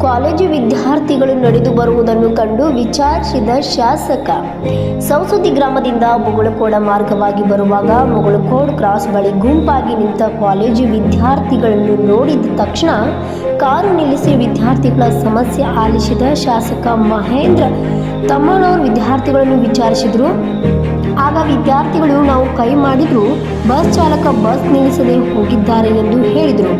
College ವಿದ್ಯಾರ್ಥಿಗಳು ನಡೆದು ಬರುವುದನ್ನು ಕಂಡು ವಿಚಾರಿಸಿದ ಶಾಸಕ ಸೌಸತಿ ಗ್ರಾಮದಿಂದ ಮುಗುಳುಕೋಡ ಮಾರ್ಗವಾಗಿ ಬರುವಾಗ ಮುಗುಳುಕೋಡ್ ಕ್ರಾಸ್ ಬಳಿ ಗುಂಪಾಗಿ ನಿಂತ ಕಾಲೇಜು ವಿದ್ಯಾರ್ಥಿಗಳನ್ನು ನೋಡಿದ ತಕ್ಷಣ ಕಾರು ನಿಲ್ಲಿಸಿ ವಿದ್ಯಾರ್ಥಿಗಳ ಸಮಸ್ಯೆ ಆಲಿಸಿದ ಶಾಸಕ ಮಹೇಂದ್ರ ತಮ್ಮನವರು ವಿದ್ಯಾರ್ಥಿಗಳನ್ನು ವಿಚಾರಿಸಿದರು. ಆಗ ವಿದ್ಯಾರ್ಥಿಗಳು ನಾವು ಕೈ ಮಾಡಿದ್ರು, ಬಸ್ ಚಾಲಕ ಬಸ್ ನಿಲ್ಲಿಸದೆ ಹೋಗಿದ್ದಾರೆ ಎಂದು ಹೇಳಿದರು.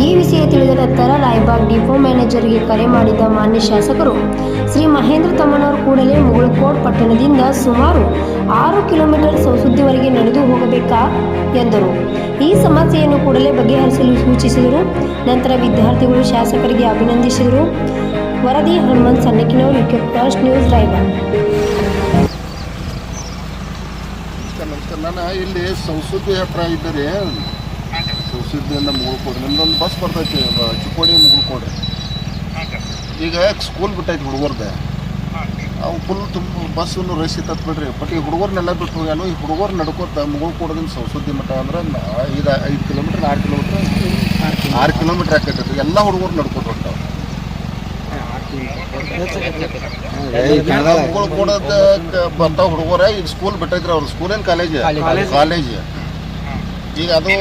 ಈ ವಿಷಯ ತಿಳಿದ ನಂತರ ರಾಯಬಾಗ್ ಡಿಪೋ ಮ್ಯಾನೇಜರ್ಗೆ ಕರೆ ಮಾಡಿದ ಮಾನ್ಯ ಶಾಸಕರು, ಶ್ರೀ ಮಹೇಂದ್ರ ತಮ್ಮನವರು ಕೂಡಲೇ ಮುಗಳಕೋಟ್ ಪಟ್ಟಣದಿಂದ ಸುಮಾರು ಆರು ಕಿಲೋಮೀಟರ್ ಸೌಸುದ್ದಿವರೆಗೆ ನಡೆದು ಹೋಗಬೇಕಾ? ಎಂದರು. ಈ ಸಮಸ್ಯೆಯನ್ನು ಕೂಡಲೇ ಬಗೆಹರಿಸಲು ಸೂಚಿಸಿದರು. ನಂತರ ವಿದ್ಯಾರ್ಥಿಗಳು ಶಾಸಕರಿಗೆ ಅಭಿನಂದಿಸಿದರು. ವರದಿ ಹನುಮಂತ್ ಪ್ಲಸ್ ನ್ಯೂಸ್, ರಾಯಬಾಗ್. ನಮಸ್ಕಾರ. ನಾನು ಇಲ್ಲಿ ಸಂಸುದ್ದಿ ಹತ್ರ ಇದ್ದರೆ ಸಂಸುದ್ದಿಯಿಂದ ಮುಗುಳ್ಕೊಡ್ರಿ. ನಿಮ್ದೊಂದು ಬಸ್ ಬರ್ತೈತಿ ಚಿಕ್ಕೋಡಿ ಮುಗುಳ್ಕೊಡ್ರಿ. ಈಗ ಸ್ಕೂಲ್ ಬಿಟ್ಟೈತಿ ಹುಡುಗರ್ದೆ? ಅವು ಫುಲ್ ತುಂಬ ಬಸ್ಸನ್ನು ರೈಸ್ ಇತ್ತತ್ ಬಿಡ್ರಿ. ಬಟ್ ಈ ಹುಡುಗರ್ನೆಲ್ಲ ಬಿಟ್ಟು ಹೋಗ್ಯಾನು. ಈ ಹುಡುಗರು ನಡ್ಕೋತ ಮುಗುಳ್ಕೊಡದಿಂದ ಸಂಸುದ್ದಿ ಮಠ ಅಂದ್ರೆ ಐದು ಐದು ಕಿಲೋಮೀಟ್ರ್ ಆರು ಕಿಲೋಮೀಟ್ರ್ ಆರು ಕಿಲೋಮೀಟ್ರ್ ಆಕೈತಿ ಎಲ್ಲ ಹುಡುಗರು ನಡ್ಕೊತ ಹೊಂಟಾವ. ಮುಗುಳ್ಕೊಡದ ಬರ್ತಾವ ಹುಡುಗರ ಈಗ ಸ್ಕೂಲ್ ಬಿಟ್ಟೈತ್ರಿ ಅವ್ರ. ಸ್ಕೂಲ್ ಏನ್ ಕಾಲೇಜ್. ಕಾಲೇಜ್. ಈಗ ಅದು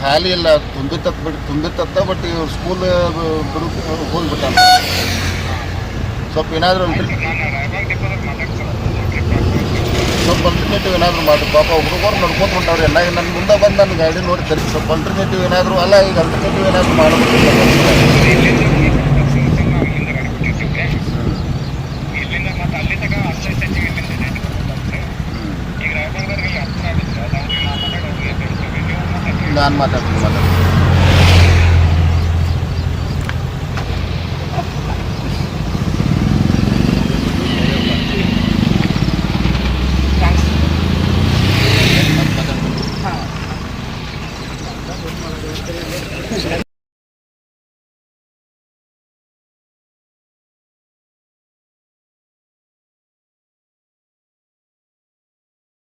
ಖಾಲಿ ಇಲ್ಲ. ತುಂಬಿತ್ತ ಬಿಟ್ಟು ತುಂಬಿತ್ತತ್ತ ಬಟ್ ಇವ್ರು ಸ್ಕೂಲ್ ಹೋಗ್ಬಿಟ್ಟ ಸ್ವಲ್ಪ ಏನಾದ್ರು ಸ್ವಲ್ಪ ಅಲ್ಟರ್ನೇಟಿವ್ ಏನಾದರೂ ಮಾಡಿ. ಪಾಪ ಹುಡುಗರು ನಡ್ಕೊಂಡು ಹೊಂಟವ್ರಿ. ಎಲ್ಲ ನನ್ನ ಮುಂದೆ ಬಂದು ನನ್ನ ಗಾಡಿ ನೋಡಿ ತರಿಸಿ ಸ್ವಲ್ಪ ಅಲ್ಟರ್ನೇಟಿವ್ ಏನಾದರೂ ಅಲ್ಲ ಈಗ ಅಲ್ಟರ್ನೇಟಿವ್ ಏನಾದರೂ ಮಾಡಬೇಕು ಈಗ ರಾಯಬಾಗದವ್ರಿಗೆ